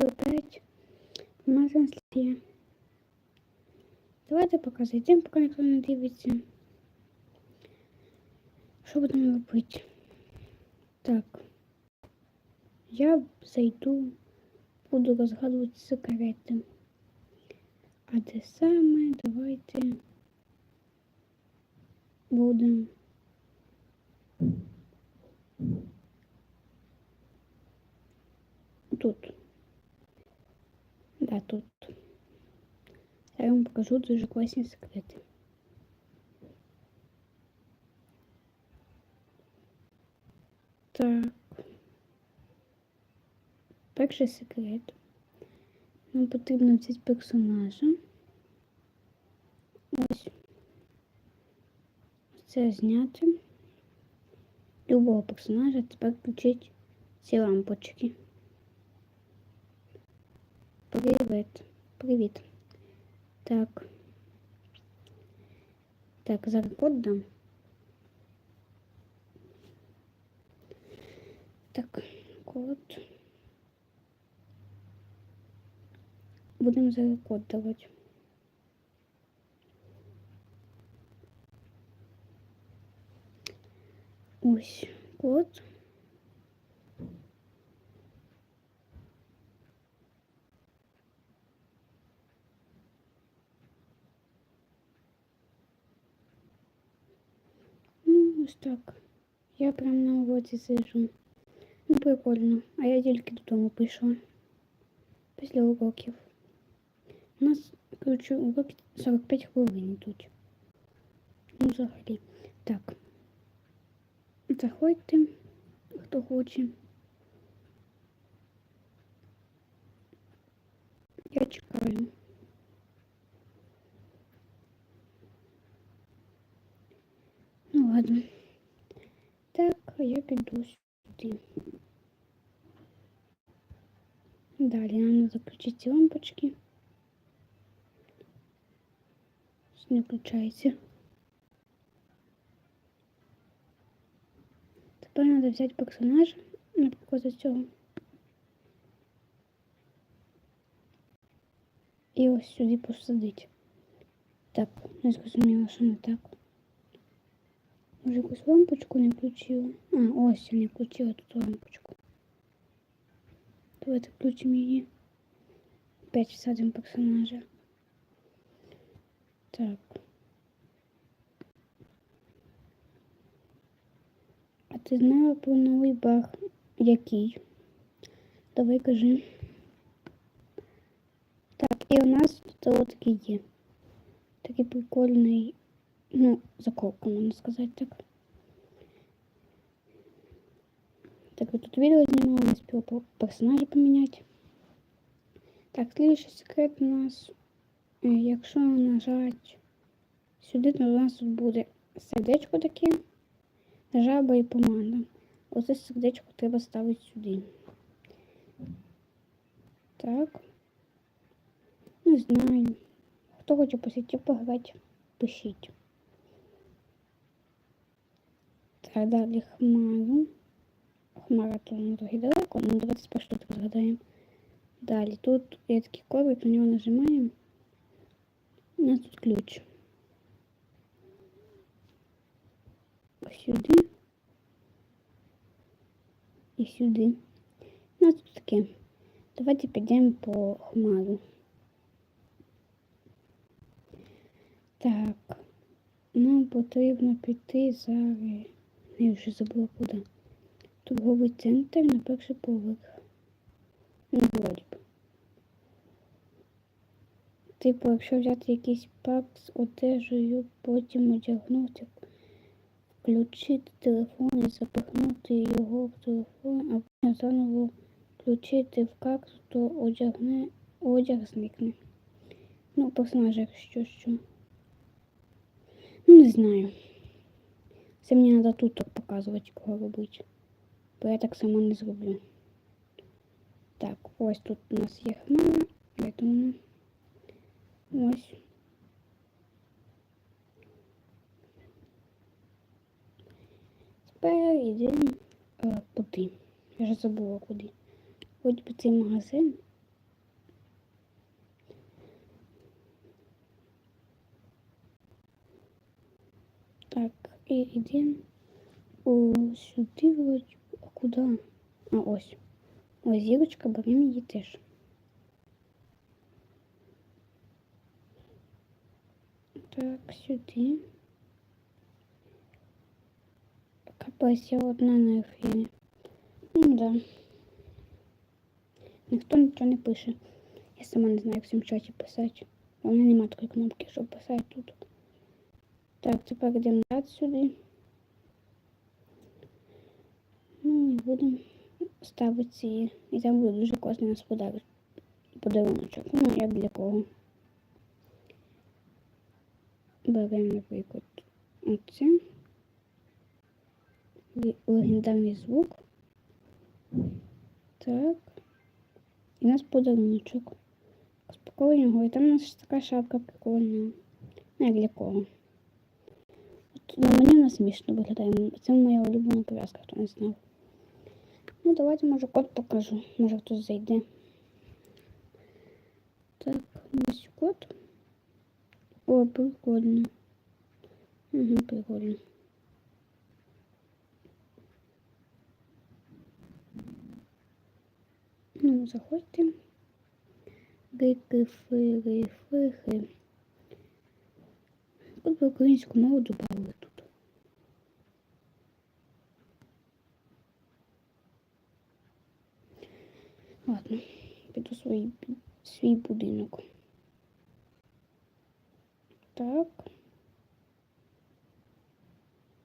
буду опять магазин слід. Давайте показуємо, Йдемо, поки ніхто не дивиться. Що будемо робити? Так. Я зайду, буду розгадувати секрети. А де саме давайте будемо. Тут. Да, тут. Я вам покажу дуже класні секрети. Так. Перший секрет. Нам потрібно взяти персонажа. Ось. Це зняти. Любого персонажа тепер включити ці лампочки. Привіт. Привіт. Так. Так, зараз код. Так, код. Будемо зараз код давати. Ось код. Ось так. Я прям на уроці сижу. Ну, прикольно. А я тільки додому прийшла. Після уроків. У нас, коротше, уроки 45 хвилин йдуть. Ну, взагалі. Так. Заходьте, хто хоче. Я чекаю. Ну ладно. Так, я піду сюди. Далі нам заключити ці лампочки. Не включається. Тепер треба взяти персонажа, наприклад, з цього. І ось сюди посадити. Так, не зрозуміла, що не так. Може якусь лампочку не включила. А, ось не включила тут лампочку. Давайте включимо її. Опять всадимо персонажа. Так. А ти знала про новий баг? Який? Давай кажи. Так, і у нас тут от є. Такий прикольний, ну, заколка, можна сказати так. Так, вот тут відео знімала, не спіла персонажа поміняти. Так, слідчий секрет у нас, е, якщо нажати сюди, то у нас тут буде сердечко таке, жаба і помада. Оце сердечко треба ставити сюди. Так. Не знаю. Хто хоче по сеті пограти, пишіть. Так, далі хмару. Хмара то трохи далеко, ну давайте спершу тут розгадаємо. Далі тут є такий коврик, на нього нажимаємо. У нас тут ключ. Сюди. І сюди. У нас тут таке. Давайте підемо по хмару. Так, нам потрібно піти зараз. Я вже забула куди. Торговий центр на перший поверх. Ну, вроді б. Типу, якщо взяти якийсь пак з одежею, потім одягнути, включити телефон і запихнути його в телефон, а потім заново включити в карту, то одягне, одяг зникне. Ну, персонажа, якщо що. Ну, не знаю. Це мені треба тут показувати, кого робити. Бо я так сама не зроблю. Так, ось тут у нас є хмара. То вона? Ось. Тепер йдемо е, куди. Я вже забула куди. Хоч би цей магазин. І йдемо сюди вроді. А куди? А ось. Ось зірочка, беремо її теж. Так, сюди. Капець, я одна на ефірі. Ну да. Ніхто нічого не пише. Я сама не знаю, як в цьому чаті писати. У мене немає такої кнопки, щоб писати тут. Так, тепер йдемо назад сюди. Ну і будемо ставити ці. І там буде дуже класний нас подарунок. Подаруночок. Ну, як для кого. Беремо, наприклад, оце. Ле- Легендарний звук. Так. І у нас подаруночок. Спокійно його. І там у нас така шапка прикольна. Ну, як для кого. От, ну, мені вона смішно виглядає. Це моя улюблена пов'язка, хто не знав. Ну, давайте, може, код покажу. Може хтось зайде. Так, ось код. О, прикольно. Угу, прикольно. Ну, заходьте. Гики, фири, фихи. От би українську мову додали Ладно, піду свій, свій будинок. Так.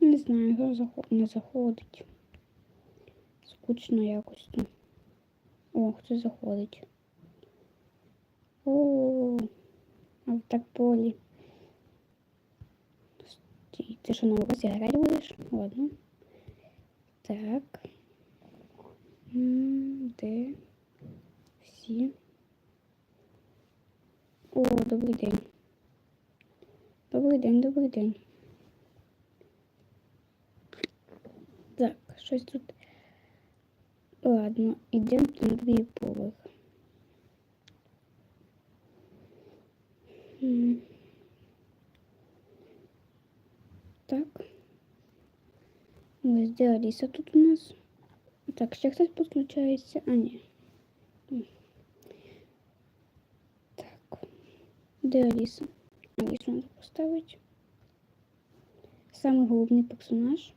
Не знаю, заход... не заходить. Скучно якось тут. О, хто заходить. О, а в так полі. Стій, Ти що на уроці грати будеш? Ладно. Так. М, Де? Всі. О, добрий день. Добрий день, добрий день. Так, щось тут. Ладно, йдемо на другий поверх. М. Так. Ось де Аліса тут у нас. Так, ще хтось підключається. А, ні. Де Аліса? Алісу треба поставити. Самый головний персонаж.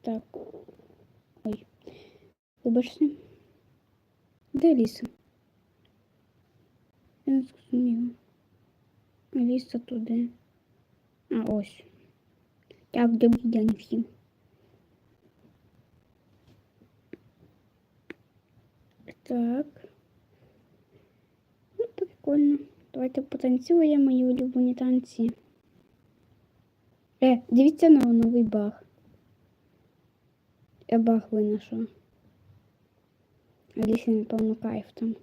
Так. Ой. Вибачте. Де Аліса? Я не зрозуміла. Аліса туди. А ось. Так, добрий день всім. Так. Ну, прикольно. Давайте потанцюємо мої улюблені танці. Е, дивіться на новий баг. Я баг виношу. Алісі, напевно, кайф там.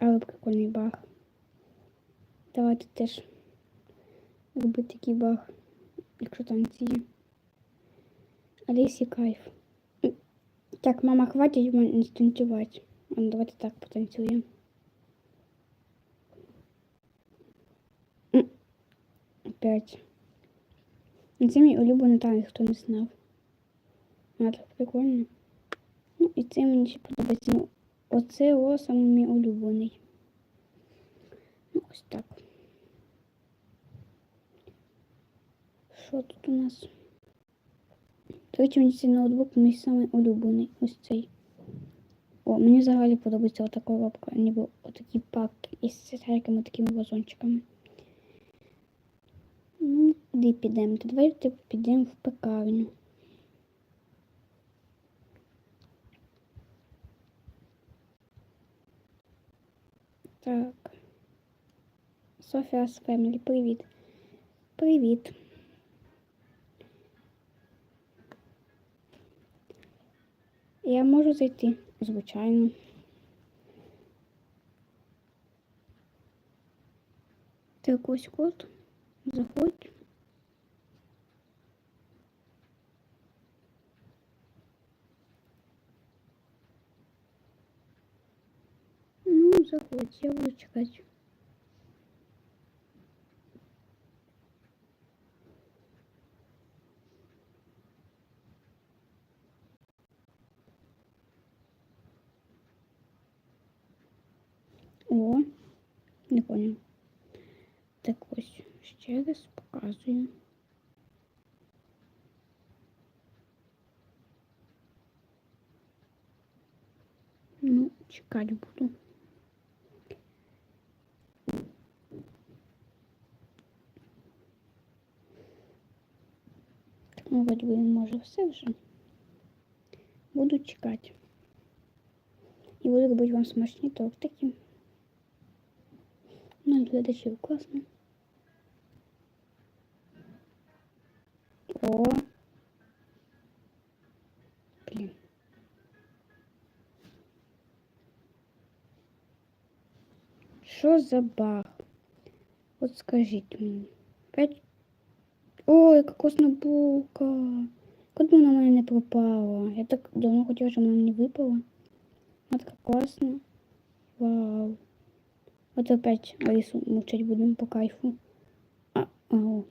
Але прикольний баг. Давайте теж робити такий баг, якщо танці. Алісі кайф. Так, мама, хватить мене станцювати. Давайте так потанцюємо. Опять. Це мій улюблений танець, хто не знав. А, так прикольно. Ну, і це мені ще подобається. Ну, оце о саме мій улюблений. Ну, ось так. Що тут у нас? До мені цей ноутбук мій самий улюблений. Ось цей. О, мені взагалі подобається отака коробка, ніби отакий пак із всякими такими вазончиками. Ну, куди підемо? Давайте підемо в пекарню. Так. Софія з Фемілі, привіт. Привіт. Я можу зайти, звичайно. Так, ось код. Заходь. Ну, заходь, я буду чекати. О, не понял. Так ось, ще раз показую. Ну, чекати буду. Ну, вроді би може все вже. Буду чекати. І буду робити вам смачні тортики. Ну, глядачів класно. О. Блін. Що за баг? От скажіть мені. П'ять. Ой, кокосна булка. Куди вона в мене не пропала? Я так давно хотіла, щоб вона мені випала. Вона така класна. Вау. От опять Алису мучить будемо по кайфу. А, ау.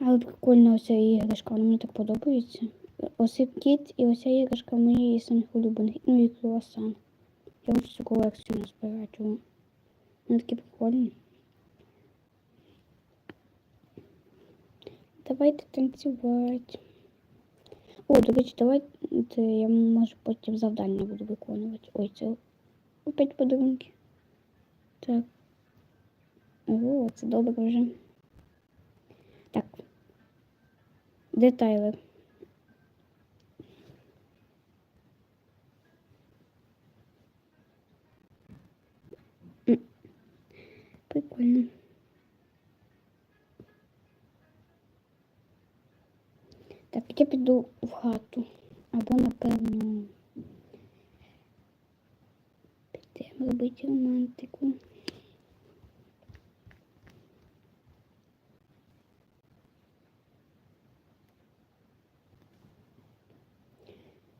Але прикольна оця іграшка, вона мені так подобається. Ось кіт і оця іграшка моєї самих улюблених. Ну і круасан. Я хочу цю колекцію назбирати. Вони такі прикольні. Давайте танцювати. О, до речі, давайте я може потім завдання буду виконувати. Ой, це опять подарунки. Так. О, це добре вже. Так. Де Тайлер? М. Прикольно. Так, я піду в хату. Або, напевно, підемо робити романтику.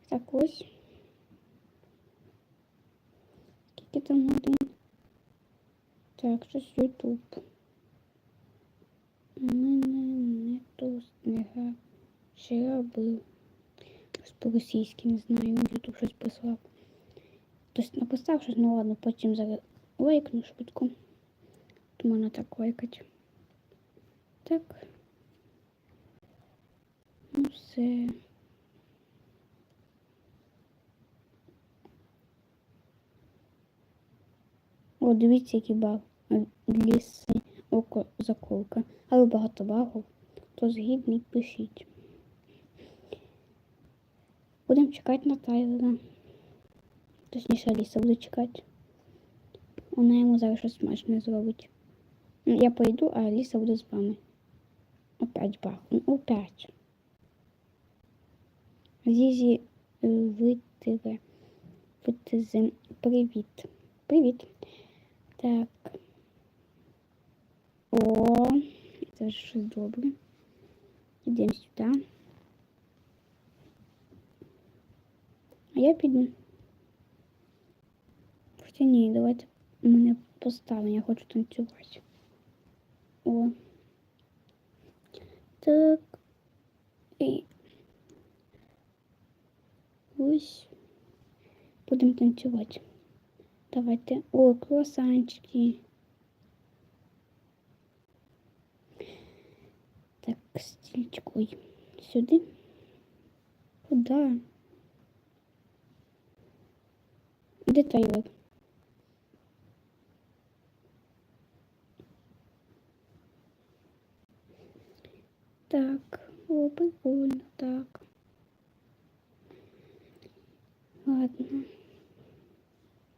Так ось. Скільки там годин? Так, щось Ютуб. У мене не то не гра. Ще я робив. Щось по-російськи, не знаю, Ютуб щось прислав. Хтось написав щось, ну ладно, потім зараз лайкну швидко. То можна так лайкати. Так. Ну все. О, дивіться, який баг. Ліси, око, заколка. Але багато багів. То згідний пишіть. Будемо чекати на Тайлера. Точніше, Аліса буде чекати. Вона йому зараз щось смачне зробить. Ну, Я пойду, а Аліса буде з вами. Опять баг. Ну, опять. Зізі е, витиве. Витизе. Привіт. Привіт. Так. О, це щось добре. Йдемо сюди. А я піду. Хоча ні, давайте мене поставимо, я хочу танцювати. О. Так. І ось будемо танцювати. Давайте. О, круасанчики. Так, стільчик. Ой, сюди. Куда? Де Тайлер? Так, о, прикольно, так. Ладно.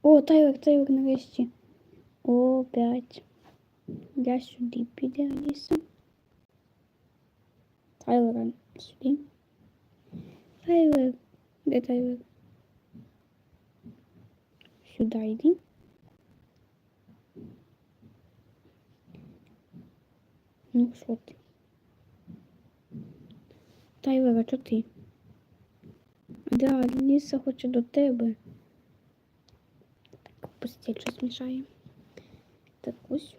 О, Тайлер, Тайлер нарешті. О, п'ять. Я сюди піде Аліса. Тайлера сюди. Тайлер. Де Тайлер? Сюди йди. Ну, що ти? Тайлер, а ти? Да, Ліса хоче до тебе. Так, постіль щось мішає. Так, ось.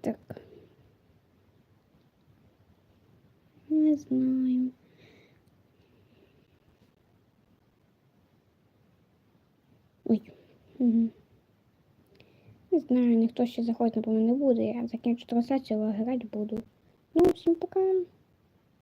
Так. не знаю. Ой. Угу. Не знаю, ніхто ще заходити, напевно, не буде. Я закінчу трансляцію, але грати буду. Ну, всім пока.